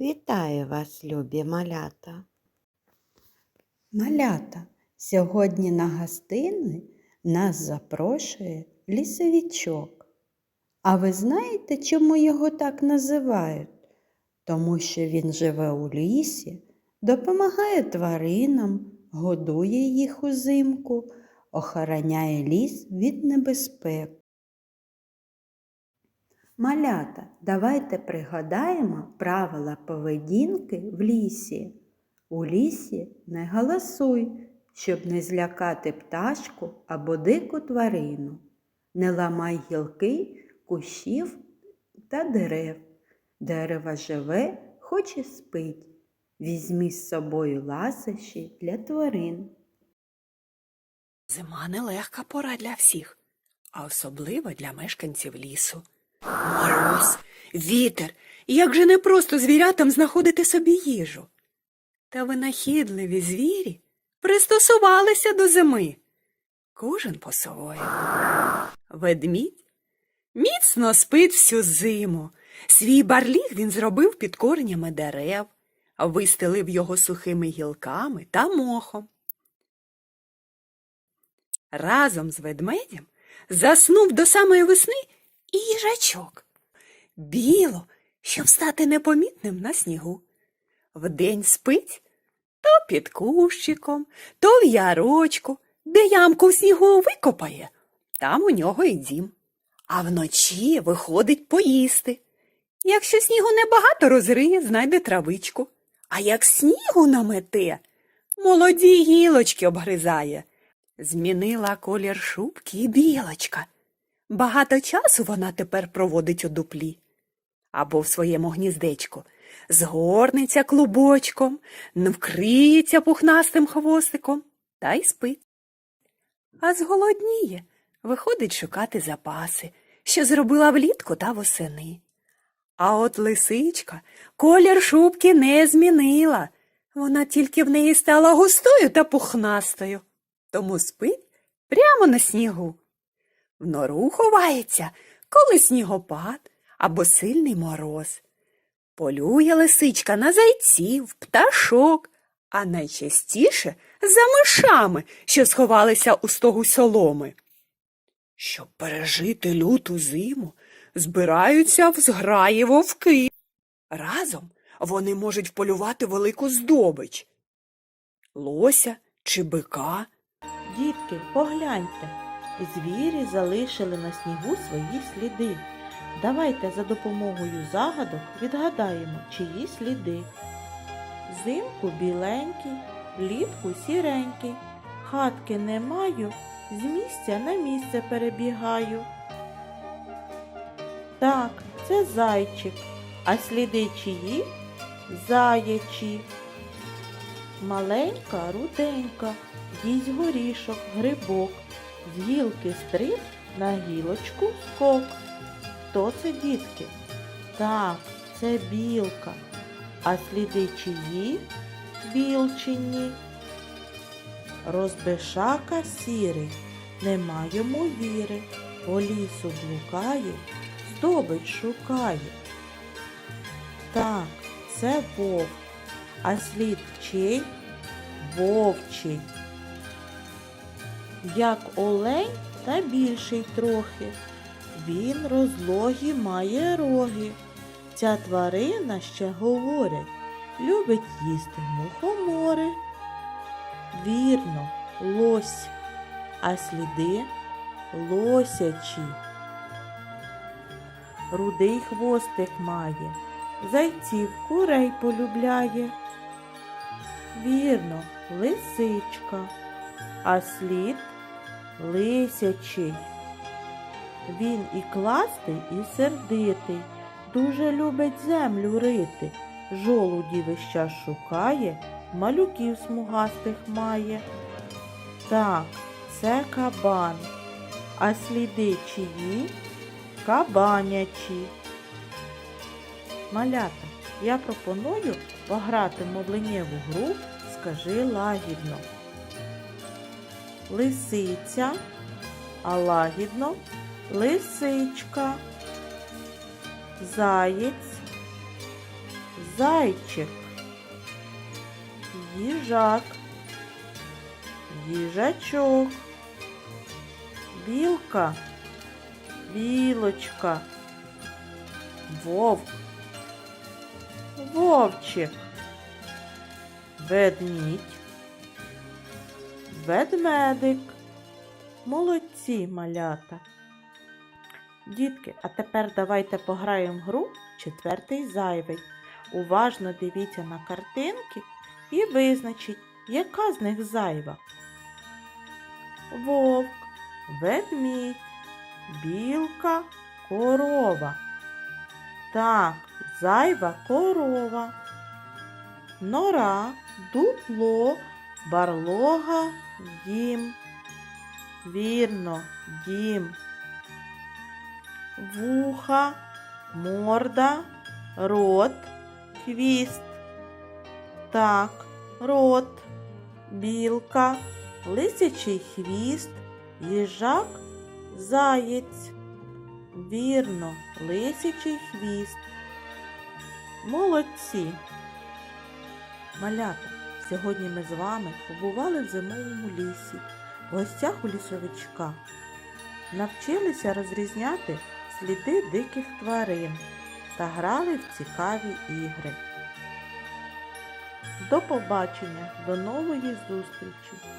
Вітаю вас, любі малята. Малята, сьогодні на гостини нас запрошує лісовичок. А ви знаєте, чому його так називають? Тому що він живе у лісі, допомагає тваринам, годує їх узимку, охороняє ліс від небезпек. Малята, давайте пригадаємо правила поведінки в лісі. У лісі не голосуй, щоб не злякати пташку або дику тварину. Не ламай гілки, кущів та дерев. Дерево живе, хоч і спить. Візьмі з собою ласощі для тварин. Зима нелегка пора для всіх, а особливо для мешканців лісу. Мороз, вітер, як же не просто звірятам знаходити собі їжу. Та винахідливі звірі пристосувалися до зими. Кожен по-своєму. Ведмідь міцно спить всю зиму. Свій барліг він зробив під коренями дерев, вистелив його сухими гілками та мохом. Разом з ведмедем заснув до самої весни і їжачок. Біло, щоб стати непомітним на снігу. Вдень спить то під кущиком, то в ярочку, де ямку в снігу викопає, там у нього і дім. А вночі виходить поїсти. Якщо снігу небагато розриє, знайде травичку. А як снігу намете, молоді гілочки обгризає. Змінила колір шубки і білочка. Багато часу вона тепер проводить у дуплі або в своєму гніздечку, згорнеться клубочком, вкриється пухнастим хвостиком та й спить. А зголодніє, виходить шукати запаси, що зробила влітку та восени. А от лисичка колір шубки не змінила. Вона тільки в неї стала густою та пухнастою, тому спить прямо на снігу. В нору ховається, коли снігопад або сильний мороз. Полює лисичка на зайців, пташок, а найчастіше за мишами, що сховалися у стогу соломи. Щоб пережити люту зиму, збираються в зграї вовки. Разом вони можуть вполювати велику здобич лося чи бика. Дітки, погляньте, звірі залишили на снігу свої сліди. Давайте за допомогою загадок відгадаємо, чиї сліди. Зимку біленький, влітку сіренький, хатки не маю, з місця на місце перебігаю. Так, це зайчик, а сліди чиї? Заячі. Маленька, руденька, їсть горішок, грибок, з гілки стриб на гілочку скок. Хто це, дітки? Так, це білка. А сліди чиї? Білчині. Розбишака сірий, нема йому віри, по лісу блукає, здобич шукає. Так, це вовк, а слід чий? Вовчий. Як олень та більший трохи. Він розлогі має роги. Ця тварина ще говорять, любить їсти мухомори. Вірно, лось, а сліди лосячі. Рудий хвостик має, зайців курей полюбляє. Вірно, лисичка, а слід лисячий. Він і кластий, і сердитий, дуже любить землю рити, жолуді весь час шукає, малюків смугастих має. Так, це кабан, а сліди чиї? Кабанячі. Малята, я пропоную пограти в гру Скажи лагідно. Лисиця, а лагідно лисичка, заєць, зайчик, їжак, їжачок, білка, білочка, вовк, вовчик, ведмідь, ведмедик. Молодці, малята. Дітки, а тепер давайте пограємо в гру четвертий зайвий. Уважно дивіться на картинки і визначіть, яка з них зайва. Вовк, ведмідь, білка, корова. Так, зайва корова. Нора, дупло, барлога, дім. Вірно, дім. Вуха, морда, рот, хвіст. Так, рот, білка, лисячий хвіст, їжак, заєць. Вірно, лисячий хвіст. Молодці. Малята, сьогодні ми з вами побували в зимовому лісі, в гостях у лісовичка. Навчилися розрізняти сліди диких тварин та грали в цікаві ігри. До побачення, до нової зустрічі!